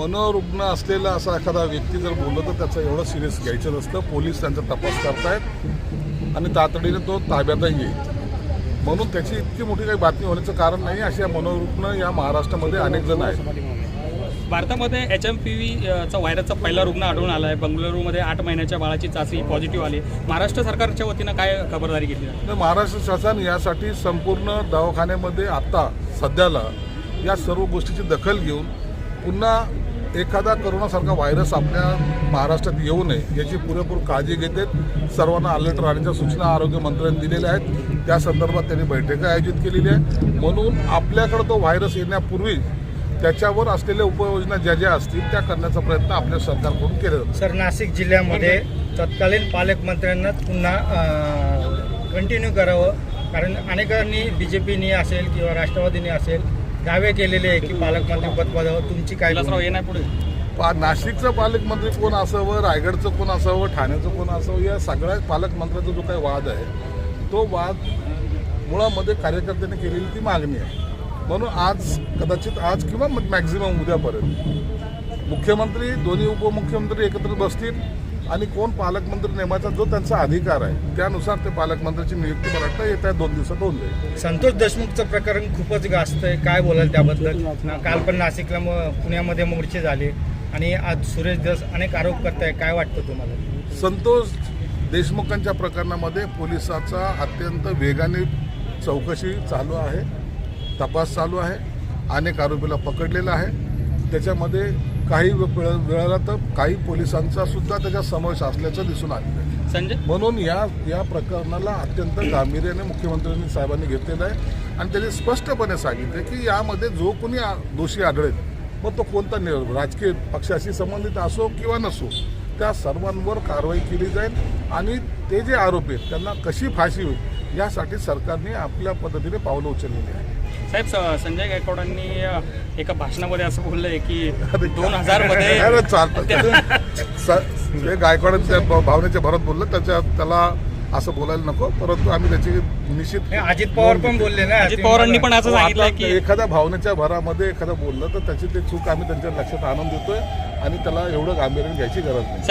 मनोरुग्ण असलेला असा एखादा व्यक्ती जर बोललं तर त्याचं एवढं सिरियस घ्यायचं नसतं. पोलीस त्यांचा तपास करतायत आणि तातडीने तो ताब्यातही येईल म्हणून त्याची इतकी मोठी काही बातमी होण्याचं कारण नाही. अशा मनोरुग्ण या महाराष्ट्रामध्ये अनेक जण आहेत. भारतामध्ये एच एम पी व्हीचा व्हायरसचा पहिला रुग्ण आढळून आला आहे बंगळुरूमध्ये आठ महिन्याच्या बाळाची चाचणी पॉझिटिव्ह आली. महाराष्ट्र सरकारच्या वतीनं काय खबरदारी घेतली तर महाराष्ट्र शासन यासाठी संपूर्ण दवाखान्यामध्ये आता सध्याला या सर्व गोष्टीची दखल घेऊन पुन्हा एखादा करोनासारखा व्हायरस आपल्या महाराष्ट्रात येऊ नये याची पुरेपूर काळजी घेते. सर्वांना अलर्ट राहण्याच्या सूचना आरोग्य मंत्र्यांनी दिलेल्या आहेत. त्या संदर्भात त्यांनी बैठका आयोजित केलेली आहे म्हणून आपल्याकडे तो व्हायरस येण्यापूर्वी त्याच्यावर असलेल्या उपाययोजना ज्या ज्या असतील त्या करण्याचा प्रयत्न आपल्या सरकारकडून केला जातो सर नाशिक जिल्ह्यामध्ये तत्कालीन पालकमंत्र्यांना पुन्हा कंटिन्यू करावं. कारण अनेकांनी बी जे पीनी असेल किंवा राष्ट्रवादीने असेल दावे केलेले आहे की पालकमंत्री पद पदावर तुमची काय विलासराव ये नाही पुढे. पा नाशिकचं पालकमंत्री कोण असावं रायगडचं कोण असावं ठाण्याचं कोण असावं या सगळ्या पालकमंत्र्यांचा जो काही वाद आहे तो वाद मुळामध्ये कार्यकर्त्यांनी केलेली ती मागणी आहे. म्हणून आज कदाचित आज किंवा मॅक्झिमम उद्यापर्यंत मुख्यमंत्री दोन्ही उपमुख्यमंत्री एकत्र बसतील आणि कोण पालकमंत्री नेमाचा जो त्यांचा अधिकार आहे त्यानुसार ते पालकमंत्र्याची नियुक्ती मला वाटतं येत्या दोन दिवसात होऊन जाईल. संतोष देशमुखचं प्रकरण खूपच गाजत आहे काय बोलाल त्याबद्दल? काल पण नाशिकला पुण्यामध्ये मोर्चे झाले आणि आज सुरेश दस अनेक आरोप करताय. काय वाटतं तुम्हाला? संतोष देशमुखांच्या प्रकरणामध्ये पोलिसाचा अत्यंत वेगाने चौकशी चालू आहे तपास चालू आहे अनेक आरोपीला पकडलेला आहे. त्याच्यामध्ये काही वेळ- वेळाला तर काही पोलिसांचा सुद्धा त्याच्यात समावेश असल्याचं दिसून आलेलं आहे. संजय? म्हणून या या प्रकरणाला अत्यंत गांभीर्याने मुख्यमंत्र्यांनी साहेबांनी घेतलेलं आहे. आणि त्यांनी स्पष्टपणे सांगितलं की यामध्ये जो कोणी दोषी आढळेल मग तो कोणता राजकीय पक्षाशी संबंधित असो किंवा नसो त्या सर्वांवर कारवाई केली जाईल. आणि ते जे आरोपी आहेत त्यांना कशी फाशी होईल यासाठी सरकारने आपल्या पद्धतीने पावलं उचललेली आहे साहेब संजय गायकवाडांनी एका भाषणामध्ये असं बोललंय की दोन हजारमध्ये गायकवाडांच्या भावनेच्या भरात बोललं त्याच्या त्याला असं बोलायला नको परंतु आम्ही त्याची निश्चित अजित पवार पण बोलले ना अजित पवारांनी पण असं हो, सांगितलं की एखाद्या भावनेच्या भरामध्ये एखादं बोललं तर त्याची ते चूक आम्ही त्यांच्या लक्षात आणून देतोय आणि त्याला एवढं गांभीर्याने घ्यायची गरज नाही.